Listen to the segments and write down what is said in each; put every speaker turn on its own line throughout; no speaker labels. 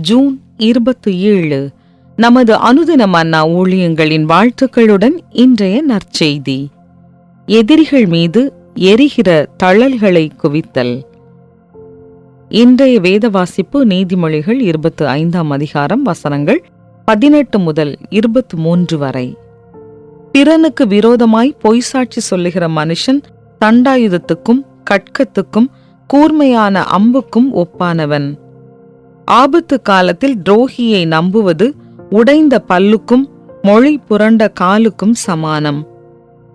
June இருபத்தி ஏழு. நமது அனுதின மன்னா ஊழியங்களின் வாழ்த்துக்களுடன் இன்றைய நற்செய்தி. எதிரிகள் மீது எரிகிற தழல்களை குவித்தல். இன்றைய வேத வாசிப்பு நீதிமொழிகள் இருபத்து ஐந்தாம் அதிகாரம் வசனங்கள் பதினெட்டு முதல் இருபத்து மூன்று வரை. பிறனுக்கு விரோதமாய் பொய் சாட்சி சொல்லுகிற மனுஷன் தண்டாயுதத்துக்கும் கட்கத்துக்கும் கூர்மையான அம்புக்கும் ஒப்பானவன். ஆபத்து காலத்தில் துரோகியை நம்புவது உடைந்த பல்லுக்கும் மொழி புரண்ட காலுக்கும் சமானம்.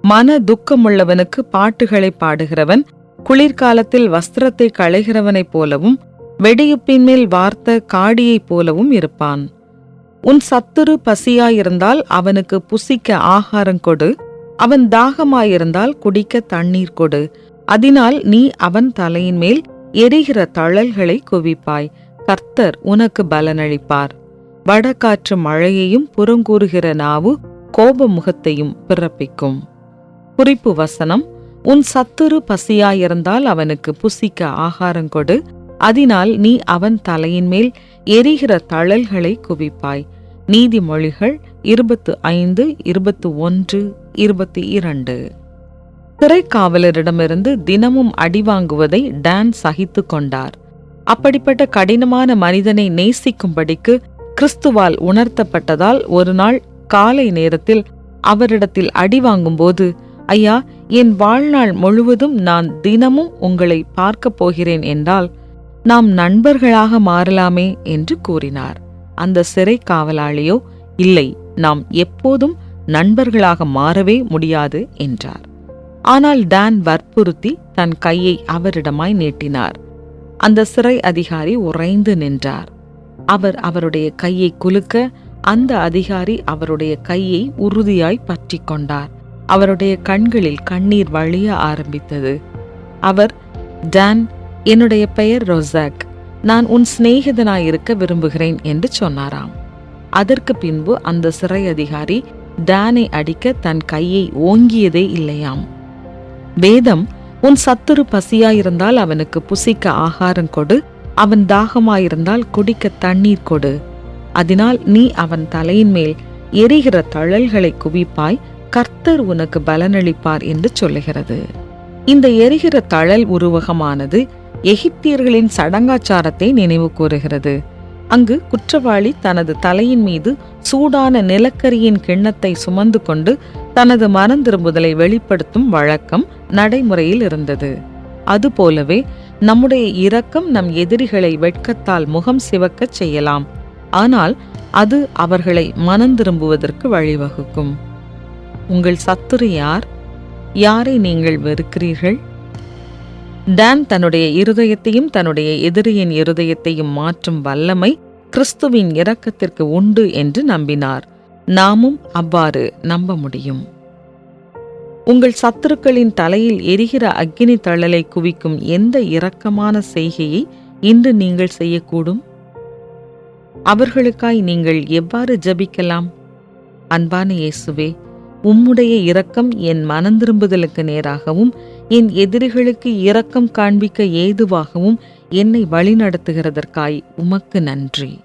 மன துக்கமுள்ளவனுக்கு பாட்டுகளை பாடுகிறவன் குளிர்காலத்தில் வஸ்திரத்தை களைகிறவனைப் போலவும் வெடியுப்பின் மேல் வார்த்த காடியைப் போலவும் இருப்பான். உன் சத்துரு பசியாயிருந்தால் அவனுக்கு புசிக்க ஆகாரம் கொடு அவன் தாகமாயிருந்தால் குடிக்க தண்ணீர் கொடு. அதனால் நீ அவன் தலையின் மேல் எரிகிற தழல்களை குவிப்பாய். கர்த்தர் உனக்கு பலனளிப்பார். வடகாற்று மழையையும் புறங்கூறுகிற நாவு கோப முகத்தையும் பிறப்பிக்கும். குறிப்பு வசனம் உன் சத்துரு பசியாயிருந்தால் அவனுக்கு புசிக்க ஆகாரம் கொடு. அதனால் நீ அவன் தலையின் மேல் எரிகிற தழல்களை குவிப்பாய். நீதிமொழிகள் இருபத்து ஐந்து இருபத்து ஒன்று இருபத்தி இரண்டு. சிறைக்காவலரிடமிருந்து தினமும் அடி வாங்குவதை டான் சகித்து கொண்டார். அப்படிப்பட்ட கடினமான மனிதனை நேசிக்கும்படிக்கு கிறிஸ்துவால் உணர்த்தப்பட்டதால் ஒரு நாள் காலை நேரத்தில் அவரிடத்தில் அடி வாங்கும்போது ஐயா என் வாழ்நாள் முழுவதும் நான் தினமும் உங்களை பார்க்கப் போகிறேன் என்றால் நாம் நண்பர்களாக மாறலாமே என்று கூறினார். அந்த சிறை காவலாளியோ இல்லை நாம் எப்போதும் நண்பர்களாக மாறவே முடியாது என்றார். ஆனால் டான் வற்புறுத்தி தன் கையை அவரிடமாய் நீட்டினார். அந்த சிறை அதிகாரி உறைந்து நின்றார். அவர் அவருடைய கையை குலுக்க அந்த அதிகாரி அவருடைய கையை உறுதியாய் பற்றி கொண்டார். அவருடைய கண்களில் கண்ணீர் வழிய ஆரம்பித்தது. அவர் டான் என்னுடைய பெயர் ரொசாக். நான் உன் சிநேகிதனாயிருக்க விரும்புகிறேன் என்று சொன்னாராம். அதற்கு பின்பு அந்த சிறை அதிகாரி டானை அடிக்க தன் கையை ஓங்கியதே இல்லையாம். வேதம் உன் சத்துரு பசியாயிருந்தால் அவனுக்கு புசிக்க ஆகாரம் கொடு. அவன் தாகமாயிருந்தால் குடிக்க தண்ணீர் கொடு. அதனால் நீ அவன் தலையின் மேல் எரிகிற தழல்களை குவிப்பாய். கர்த்தர் உனக்கு பலனளிப்பார் என்று சொல்லுகிறது. இந்த எரிகிற தழல் உருவகமானது எகிப்தியர்களின் சடங்காச்சாரத்தை நினைவு கூறுகிறது. அங்கு குற்றவாளி தனது தலையின் மீது சூடான நிலக்கரியின் கிண்ணத்தை சுமந்து கொண்டு தனது மனம் திரும்புதலை வெளிப்படுத்தும் வழக்கம் நடைமுறையில் இருந்தது. அதுபோலவே நம்முடைய இரக்கம் நம் எதிரிகளை வெட்கத்தால் முகம் சிவக்கச் செய்யலாம். ஆனால் அது அவர்களை மனம் திரும்புவதற்கு வழிவகுக்கும். உங்கள் சத்துரு யார்? யாரை நீங்கள் வெறுக்கிறீர்கள்? டான் தன்னுடைய இருதயத்தையும் தன்னுடைய எதிரியின் இருதயத்தையும் மாற்றும் வல்லமை கிறிஸ்துவின் இரக்கத்திற்கு உண்டு என்று நம்பினார். நாமும் அவ்வாறு நம்ப முடியும். உங்கள் சத்துருக்களின் தலையில் எரிகிற அக்கினி தழலை குவிக்கும் எந்த இரக்கமான செய்கையை இன்று நீங்கள் செய்யக்கூடும்? அவர்களுக்காய் நீங்கள் எவ்வாறு ஜபிக்கலாம்? அன்பான இயேசுவே உம்முடைய இரக்கம் என் மனந்திரும்புதலுக்கு நேராகவும் என் எதிரிகளுக்கு இரக்கம் காண்பிக்க ஏதுவாகவும் என்னை வழிநடத்துகிறதற்காய் உமக்கு நன்றி.